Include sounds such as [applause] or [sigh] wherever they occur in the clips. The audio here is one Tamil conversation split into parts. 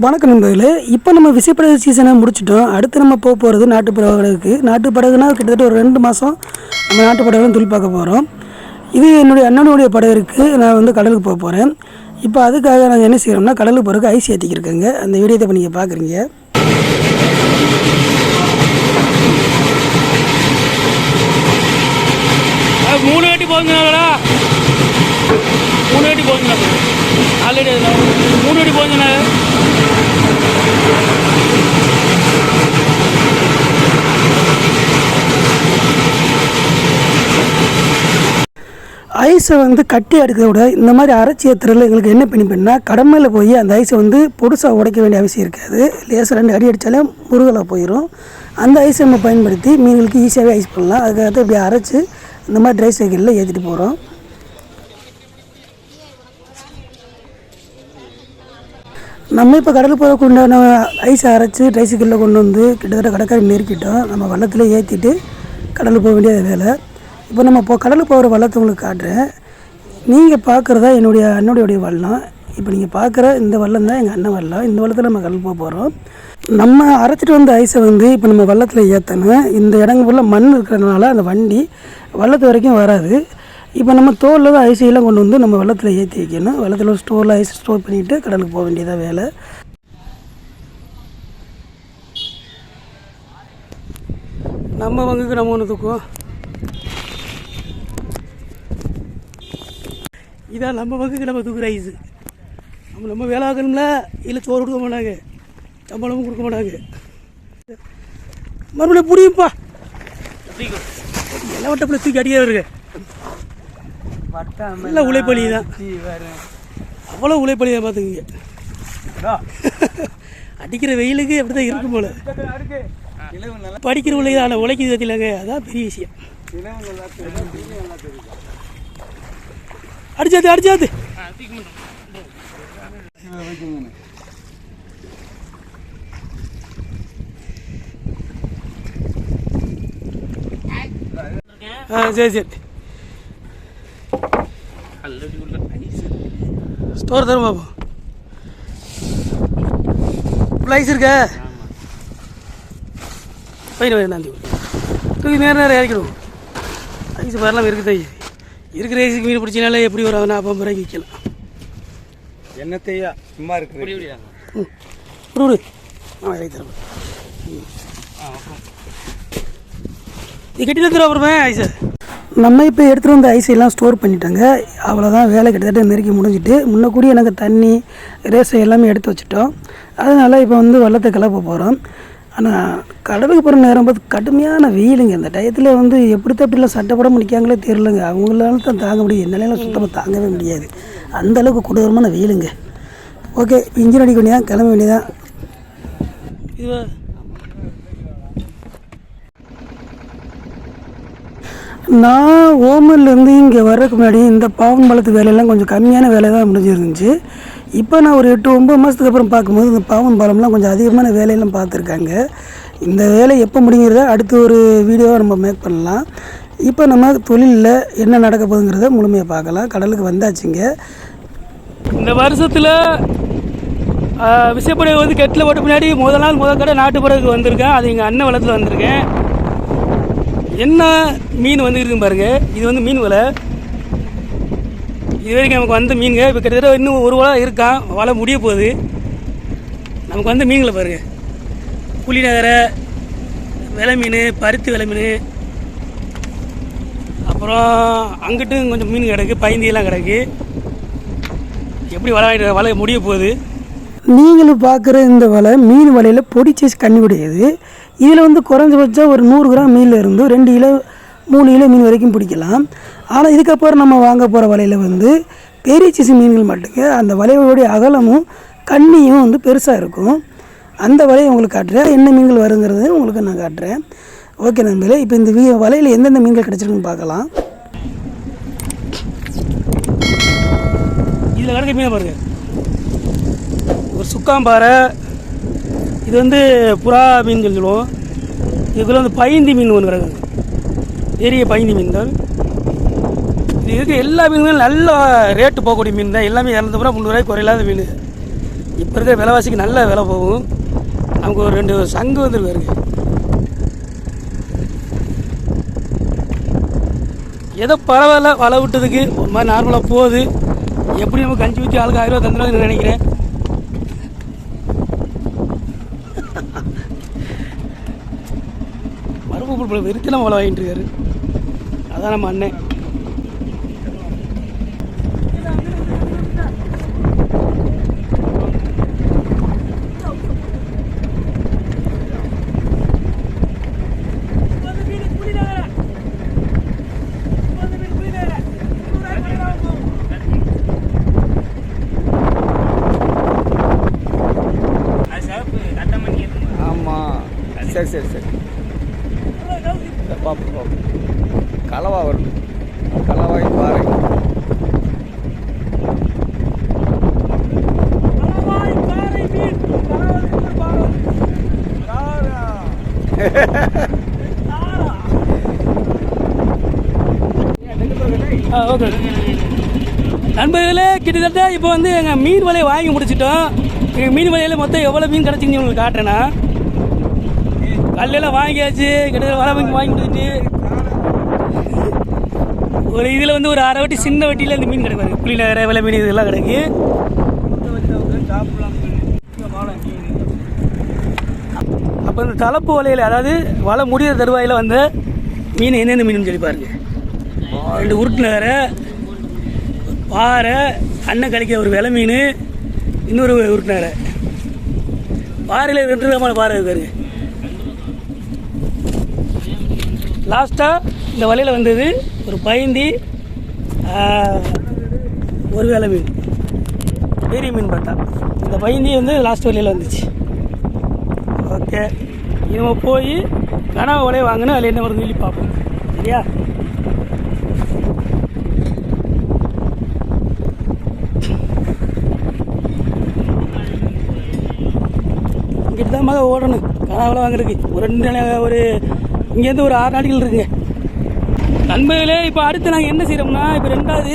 வணக்கம் நண்பர்களே. இப்போ நம்ம விசைப்படகு சீசனை முடிச்சிட்டோம். அடுத்து நம்ம போக போகிறது நாட்டு படகுகளுக்கு. நாட்டு படகுனா கிட்டத்தட்ட ஒரு ரெண்டு மாதம் நம்ம நாட்டு படகுலாம் தொழில் பார்க்க போகிறோம் இது என்னுடைய அண்ணனுடைய படகு இருக்குது நான் வந்து கடலுக்கு போக போகிறேன் இப்போ அதுக்காக நாங்கள் என்ன செய்கிறோம்னா கடலுக்கு போகிறதுக்கு ஐஸ் ஏற்றிக்கிருக்கேங்க அந்த வீடியோத்தை இப்போ நீங்கள் பார்க்குறீங்க. மூணு வாட்டி போகுதுங்களா மூணு வாட்டி போகுதுங்களா ஆல்ரெடி மூணு வாட்டி போகுதுங்களா ஐஸை வந்து கட்டி எடுக்கிறத விட இந்த மாதிரி அரைச்சி ஏற்றுறதுல எங்களுக்கு என்ன பெனிஃபிட்னா கடமையில் போய் அந்த ஐஸை வந்து பொடுசாக உடைக்க வேண்டிய அவசியம் இருக்காது. லேசாக ரெண்டு அடி அடித்தாலே முருகலாக போயிடும் அந்த ஐஸை நம்ம பயன்படுத்தி மீன்களுக்கு ஈஸியாகவே ஐஸ் பண்ணலாம். அதுக்காக இப்படி அரைச்சி இந்த மாதிரி ட்ரை சைக்கிளில் ஏற்றிட்டு போகிறோம் நம்ம இப்போ கடலுக்கு போகிறதுக்கு உண்டான ஐஸை அரைச்சி ட்ரை கொண்டு வந்து கிட்டத்தட்ட கடற்கரை நெருக்கிட்டோம் நம்ம வள்ளத்தில் ஏற்றிட்டு கடலுக்கு போக வேண்டிய வேலை. இப்போ நம்ம இப்போ கடலுக்கு போகிற வள்ளத்தை உங்களுக்கு காட்டுறேன். நீங்கள் பார்க்குறதா என்னுடைய அண்ணனுடைய வள்ளம். இப்போ நீங்கள் பார்க்குற இந்த வள்ளம் தான் எங்கள் அண்ணன் வள்ளம். இந்த வள்ளத்தில் நம்ம கடலுக்கு போக போகிறோம் நம்ம அரைச்சிட்டு வந்த ஐஸை வந்து இப்போ நம்ம வள்ளத்தில் ஏற்றணும் இந்த இடங்க ஃபுல்லாக மண் இருக்கிறதுனால அந்த வண்டி வள்ளத்து வரைக்கும் வராது. இப்போ நம்ம தோலில் தான் ஐஸையெல்லாம் கொண்டு வந்து நம்ம வெள்ளத்தில் ஏற்றி வைக்கணும். வெள்ளத்தில் ஸ்டோரில் ஐஸ் ஸ்டோர் பண்ணிவிட்டு கடலுக்கு போக வேண்டியதாக வேலை. நம்ம பங்குக்கு நம்ம ஒன்று தூக்குவோம். இதான் நம்ம பங்குக்கு நம்ம தூக்குற ஐஸு நம்ம நம்ம வேலை ஆகணும்ல இல்லை சோறு கொடுக்க மாட்டாங்க. சம்பளமும் கொடுக்க மாட்டாங்க. மறுபடியும் புரியும்ப்பா இலவட்டப்பில் தூக்கி அடிக்க வருங்க நல்ல உழைப்பலி தான் அவ்வளோ உழைப்பலி தான் பார்த்துக்குங்க. அடிக்கிற வெயிலுக்கு அப்படி தான் இருக்கும் போல. படிக்கிற உள்ள ஆனால் வச்சிலாங்க அதான் பெரிய விஷயம். அடிச்சாது அடிச்சாது ஆ சரி சரி. ஸ்டோர் தரும் பாப்போம் ப்ளைஸ் இருக்க? பையன் பையன் நாந்தி தூக்கி நேரம் நேரம் இறக்கிடுவோம். ஐஸ் வரலாம் இருக்குது இருக்கிற ஐஸுக்கு மீன் பிடிச்சினாலே எப்படி ஒரு நாற்பது ரூபாய்க்கு விற்கலாம். என்னத்தையா? சும்மா இருக்குது ம். விடு ஆ இறக்கி தரேன் இது கட்டி தந்துடும் அப்புறமே ஐஸை. நம்ம இப்போ எடுத்துகிட்டு வந்த ஐசியெல்லாம் ஸ்டோர் பண்ணிட்டோங்க. அவ்வளோதான் வேலை கிட்டத்தட்ட நெருக்கி முடிஞ்சிட்டு முன்ன எனக்கு தண்ணி ரேசை எல்லாமே எடுத்து வச்சுட்டோம். அதனால் இப்போ வந்து வெள்ளத்தை கிளப்ப போகிறோம் ஆனால் கடலுக்கு போகிற நேரம் பார்த்து கடுமையான வெயிலுங்க. இந்த டயத்தில் வந்து எப்படி தப்பிலாம் சட்டப்பட முடிக்காங்களே தெரிலங்க அவங்களால தான் தாங்க முடியும். என்னால சுத்தமாக தாங்கவே முடியாது. அந்தளவுக்கு கொடூரமான வெயிலுங்க. ஓகே இன்ஜின் அடிக்க வேண்டியதான் கிளம்ப வேண்டியதான் இது நான் ஓமன்லேருந்து இங்கே வர்றதுக்கு முன்னாடி இந்த பாவன் பாலத்து வேலையெல்லாம் கொஞ்சம் கம்மியான வேலை தான் முடிஞ்சிருந்துச்சு. இப்போ நான் ஒரு எட்டு ஒம்பது மாதத்துக்கு அப்புறம் பார்க்கும்போது இந்த பாவன் பாலம்லாம் கொஞ்சம் அதிகமான வேலையெல்லாம் பார்த்துருக்காங்க. இந்த வேலை எப்போ முடிங்கிறத அடுத்து ஒரு வீடியோவை நம்ம மேக் பண்ணலாம். இப்போ நம்ம தொழிலில் என்ன நடக்க போகுதுங்கிறத முழுமையாக பார்க்கலாம். கடலுக்கு வந்தாச்சுங்க. இந்த வருஷத்தில் விசைப்படகு வந்து கெட்டில் போட்ட பின்னாடி முதல் நாள் முதல் கடை நாட்டு வந்திருக்கேன். அது எங்கள் அண்ணன் வளத்தில் வந்திருக்கேன். என்ன மீன் வந்துருக்குன்னு பாருங்க. இது வந்து மீன் வலை. இது வரைக்கும் நமக்கு வந்த மீன்க இப்போ கிட்டத்தட்ட இன்னும் ஒரு வலை இருக்கான் வலை முடிய போகுது. நமக்கு வந்த மீன்களை பாருங்க. புளி நகரை விலை மீன் பருத்தி விலை மீன். அப்புறம் அங்கிட்டும் கொஞ்சம் மீன் கிடக்கு. பயந்தியெல்லாம் கிடக்கு. எப்படி வலை வலை முடிய போகுது? நீங்களும் பார்க்குற இந்த வலை மீன் வலையில் பொடி சைஸ் கண்ணி உடையது. இதில் வந்து குறைஞ்சபட்சம் ஒரு நூறு கிராம் மீனில் இருந்து ரெண்டு கிலோ மூணு கிலோ மீன் வரைக்கும் பிடிக்கலாம். ஆனால் இதுக்கப்புறம் நம்ம வாங்க போகிற வலையில் வந்து பெரிய சிசு மீன்கள் மட்டுங்க. அந்த வலையோடைய அகலமும் கண்ணியும் வந்து பெருசாக இருக்கும். அந்த வலையை உங்களுக்கு காட்டுறேன். என்ன மீன்கள் வருங்கிறது உங்களுக்கு நான் காட்டுறேன். ஓகே நண்பர்களே இப்போ இந்த வீ வலையில் எந்தெந்த மீன்கள் கிடச்சிருக்குன்னு பார்க்கலாம். இதில் கிடக்க மீன் பாருங்க. ஒரு சுக்காம்பாறை இது வந்து புறா மீன் சொல்லுவோம். இதில் வந்து பயந்தி மீன் ஒன்று கிடக்குது. பெரிய பயந்தி மீன் தான் இது இருக்க எல்லா மீன்களும் நல்ல ரேட்டு போகக்கூடிய மீன் தான். எல்லாமே இரநூறு ரூபா முந்நூறுரூவாய்க்கு குறையில்லாத மீன். இப்போ இருக்கிற விலைவாசிக்கு நல்ல விலை போகும். நமக்கு ஒரு ரெண்டு சங்கு வந்துருக்காருங்க ஏதோ பரவாயில்ல வலை விட்டதுக்கு. ஒரு மாதிரி நார்மலாக போகுது. எப்படி நம்ம கஞ்சி ஊற்றி ஆளுக்கு ஆயிரம் ரூபா தந்துடுவாங்கன்னு நினைக்கிறேன். மரபு வெறித்தனம் வலை வாங்கிட்டு இருக்காரு. அதான் நம்ம அண்ணன். ஆமாம் சரி சரி சரி. பார்ப்போம் பார்ப்போம் கலவா வரும் கலவாய் பாறை. [laughs] ஓகே. நண்பர்களே கிட்டத்தட்ட இப்போ வந்து எங்கள் மீன் வலையை வாங்கி முடிச்சிட்டோம். எங்கள் மீன் வலையில் மொத்தம் எவ்வளோ மீன் கிடச்சிங்க உங்களுக்கு காட்டுறேன்னா கல்லெல்லாம் வாங்கியாச்சு கிட்டத்தட்ட வலை வாங்கி வாங்கி ஒரு இதில் வந்து ஒரு அரை வட்டி சின்ன வட்டியில் இந்த மீன் கிடைப்பாரு புளி நகர விலை மீன் இதெல்லாம் கிடக்கு. அப்போ இந்த தலைப்பு வலையில் அதாவது வலை முடிகிற தருவாயில் வந்து மீன் என்னென்ன மீன் சொல்லி பாருங்க. ரெண்டு உருட்டு நகர பாறை அண்ணன் கிடைக்கிற ஒரு விலை மீன் இன்னொரு உருட்டு நகரை. பாறையில் ரெண்டு விதமான பாறை இருக்காரு லாஸ்ட்டாக இந்த வலையில் வந்தது ஒரு பயந்தி ஒரு வேலை மீன். பெரிய மீன் பார்த்தா. இந்த பயந்தி வந்து லாஸ்ட் வலையில் வந்துச்சு. ஓகே. இவங்க போய் கனவு வலையை வாங்கினா அதில் என்ன வருதுன்னு சொல்லி பார்ப்போம். சரியா? இங்கிட்டு தான் மக ஓடணும். கனவுல வாங்குறதுக்கு. ஒரு ரெண்டு ஒரு இங்கேருந்து ஒரு ஆறு நாடுகள் இருக்குங்க நண்பர்களே இப்போ அடுத்து நாங்கள் என்ன செய்கிறோம்னா இப்போ ரெண்டாவது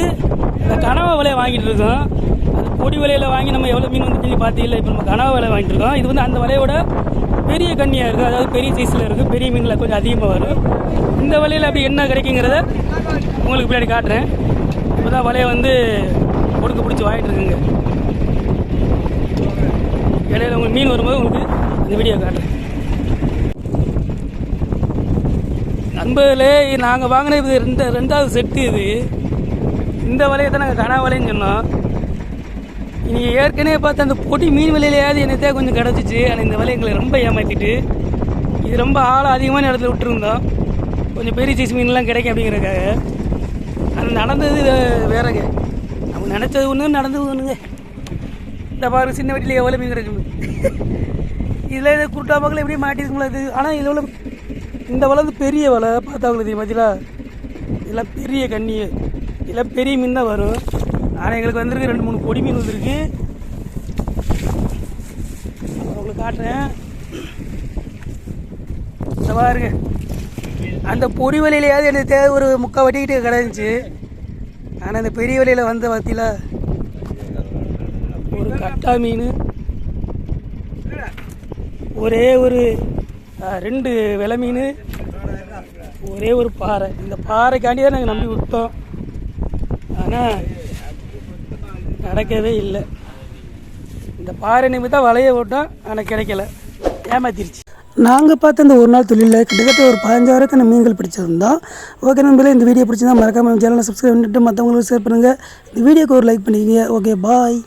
இந்த கனவா வலையை வாங்கிட்டு இருக்கோம். அது பொடி வலையில் வாங்கி நம்ம எவ்வளோ மீன் வந்து சொல்லி பார்த்தீங்கல்ல இப்போ நம்ம கனவா விலை வாங்கிட்டு இருக்கோம். இது வந்து அந்த வலையோட பெரிய கண்ணியாக இருக்குது அதாவது பெரிய சைஸில் இருக்குது பெரிய மீனில் கொஞ்சம் அதிகமாக வரும். இந்த வலையில் அப்படி என்ன கிடைக்குங்கிறத உங்களுக்கு பின்னாடி காட்டுறேன். இப்போ தான் வலையை வந்து கொடுக்க பிடிச்சி வாங்கிட்டு இருக்குங்க. இடையில உங்களுக்கு மீன் வரும்போது உங்களுக்கு இந்த வீடியோ காட்டுறேன். நண்பர்களே நாங்கள் வாங்கின இது ரெண்டு ரெண்டாவது செட்டு இது. இந்த வலையை தான் நாங்கள் கனா வலைன்னு சொன்னோம். நீங்கள் ஏற்கனவே பார்த்து அந்த பொடி மீன் விலையிலையாவது என்னத்தே கொஞ்சம் கிடச்சிச்சு. ஆனால் இந்த வலை எங்களை ரொம்ப ஏமாற்றிட்டு இது ரொம்ப ஆழம் அதிகமான இடத்துல விட்டுருந்தோம். கொஞ்சம் பெரிய சைஸ் மீன்லாம் கிடைக்கும் அப்படிங்கிறக்காக அது நடந்தது வேறங்க. நம்ம நினச்சது ஒன்று நடந்தது ஒன்றுங்க இந்த பாரு சின்ன வீட்டில் எவ்வளோ மீன் கிடைக்கும் [laughs] இதில் இது குருட்டா பக்கத்தில் எப்படியும் மாட்டிருக்குங்களா இது. ஆனால் இதில் உள்ள இந்த வலை வந்து பெரிய வலை பார்த்தவங்களுக்கு பார்த்தீங்களா இதெல்லாம் பெரிய கண்ணி இதெல்லாம் பெரிய மீன் தான் வரும். ஆனால் எங்களுக்கு வந்திருக்கு ரெண்டு மூணு பொடி மீன் வந்திருக்கு. உங்களுக்கு காட்டுறேன். இந்த பாருங்க அந்த பொடி வலையிலையாவது எனக்கு தேவை ஒரு முக்கால் வட்டிக்கிட்டு கிடந்துச்சு. ஆனால் இந்த பெரிய வலையில் வந்த பார்த்தீங்களா ஒரு கட்டா மீன். ஒரே ஒரு ரெண்டு விலை மீன் ஒரே ஒரு பாறை. இந்த பாறைக்காண்டி தான் நாங்கள் நம்பி விட்டோம். ஆனால் நடக்கவே இல்லை. இந்த பாறை நிமித்தம் வலைய விட்டோம் ஆனால் கிடைக்கல. ஏமாத்திருச்சு. நாங்கள் பார்த்த இந்த ஒரு நாள் தொழிலில் கிட்டத்தட்ட ஒரு பதினஞ்சாயிரத்தான மீன்கள் பிடிச்சிருந்தோம் ஓகே நண்பர்களே இந்த வீடியோ பிடிச்சிருந்தா மறக்காமல் சேனலை சப்ஸ்கிரைப் பண்ணிட்டு மற்றவங்களுக்கு ஷேர் பண்ணுங்கள் இந்த வீடியோக்கு ஒரு லைக் பண்ணிக்கோங்க. Okay bye